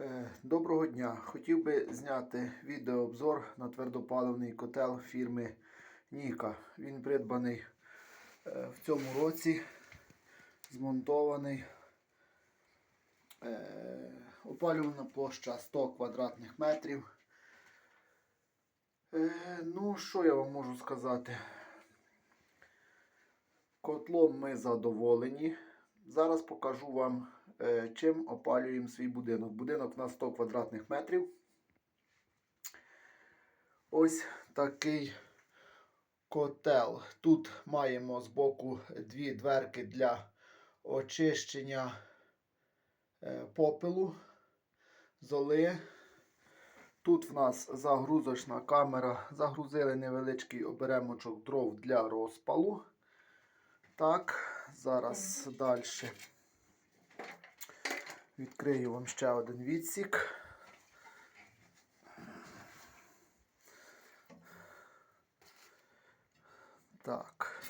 Е, Доброго дня! Хотів би зняти відеообзор на твердопаливний котел фірми Ніка. Він придбаний е, в цьому році, змонтований. Е, Опалювана площа 100 квадратних метрів. Ну, що я вам можу сказати? Котлом ми задоволені. Зараз покажу вам, чим опалюємо свій будинок. Будинок на 100 квадратних метрів. Ось такий котел. Тут маємо збоку дві дверки для очищення е, попелу, золи. Тут в нас загрузочна камера. Загрузили невеличкий оберемочок дров для розпалу. Так, зараз далі. Відкрию вам ще один відсік. Так.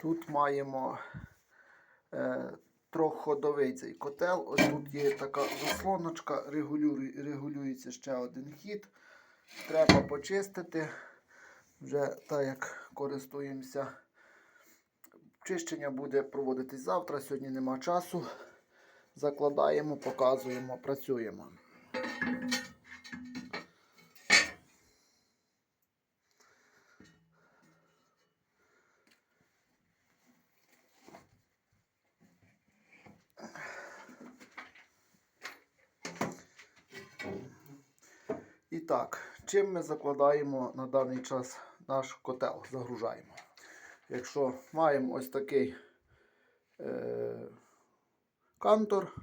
Тут маємо е, трьохходовий цей котел. Ось тут є така заслоночка, регулює, регулюється ще один хід. Треба почистити. Вже так як користуємося. Чищення буде проводитись завтра, сьогодні нема часу. Закладаємо, показуємо, працюємо. І так, чим ми закладаємо на даний час наш котел, загружаємо. Якщо маємо ось такий е, кантор,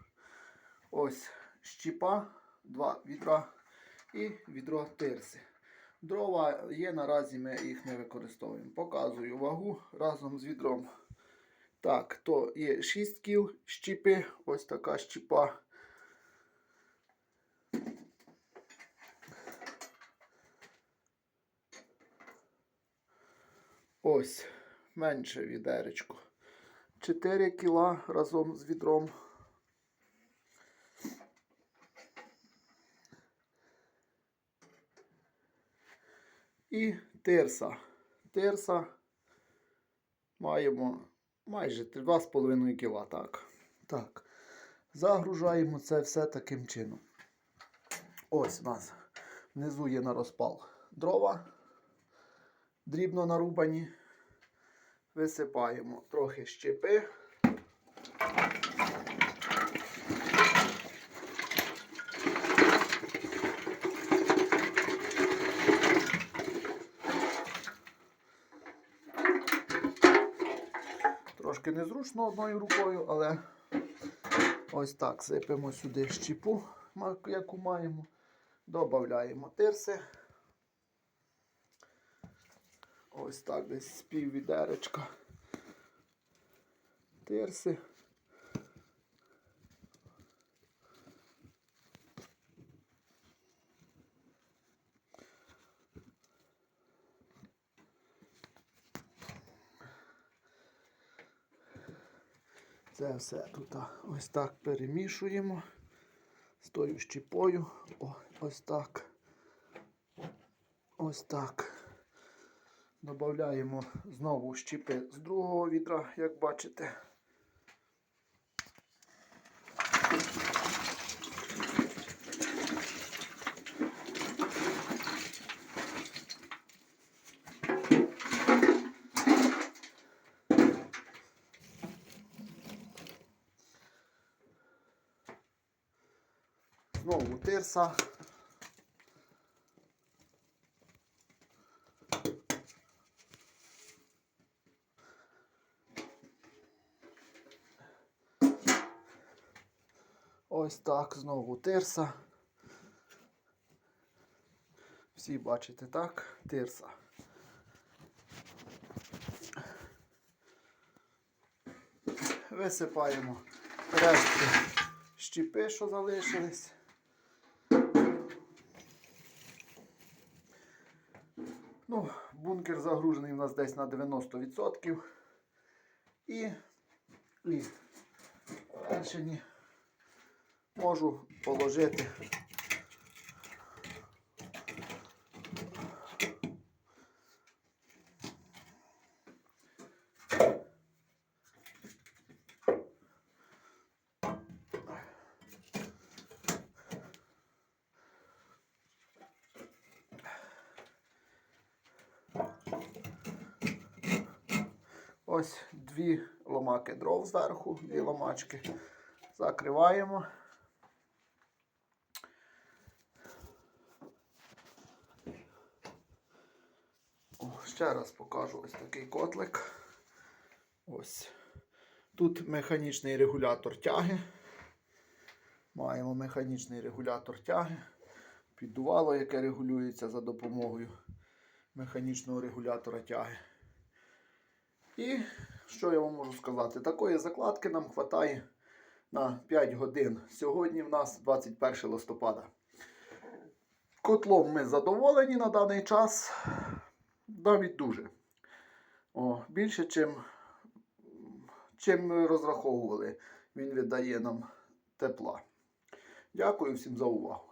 ось щіпа, два відра і відро тирси. Дрова є, наразі ми їх не використовуємо. Показую вагу разом з відром. Так, то є 6 кіл щіпи, ось така щіпа. Ось менше відеречко. 4 кіла разом з відром. І тирса. Тирса маємо майже 2,5 кіла. Так. так. Загружаємо це все таким чином. Ось у нас внизу є на розпал дрова дрібно нарубані. Висипаємо трохи щепи. Трошки незручно одною рукою, але ось так сипемо сюди щепу, яку маємо. Додаємо тирси. Ось так десь з пів. Тирси. Це все тут ось так перемішуємо з тою щіпою. О, ось так. Ось так. Додаємо знову щіпи з другого відра, як бачите. Знову тирса. Ось так, знову тирса. Всі бачите, так? Тирса. Висипаємо рештки щіпи, що залишились. Ну, бункер загружений у нас десь на 90%. І І першині можу положити. Ось дві ломаки дров зверху, дві ломачки. Закриваємо. О, ще раз покажу ось такий котлик. Ось. Тут механічний регулятор тяги. Маємо механічний регулятор тяги. Піддувало, яке регулюється за допомогою механічного регулятора тяги. І що я вам можу сказати? Такої закладки нам вистачає на 5 годин. Сьогодні в нас 21 листопада. Котлом ми задоволені на даний час. Навіть дуже. О, більше, чим, чим ми розраховували. Він віддає нам тепла. Дякую всім за увагу.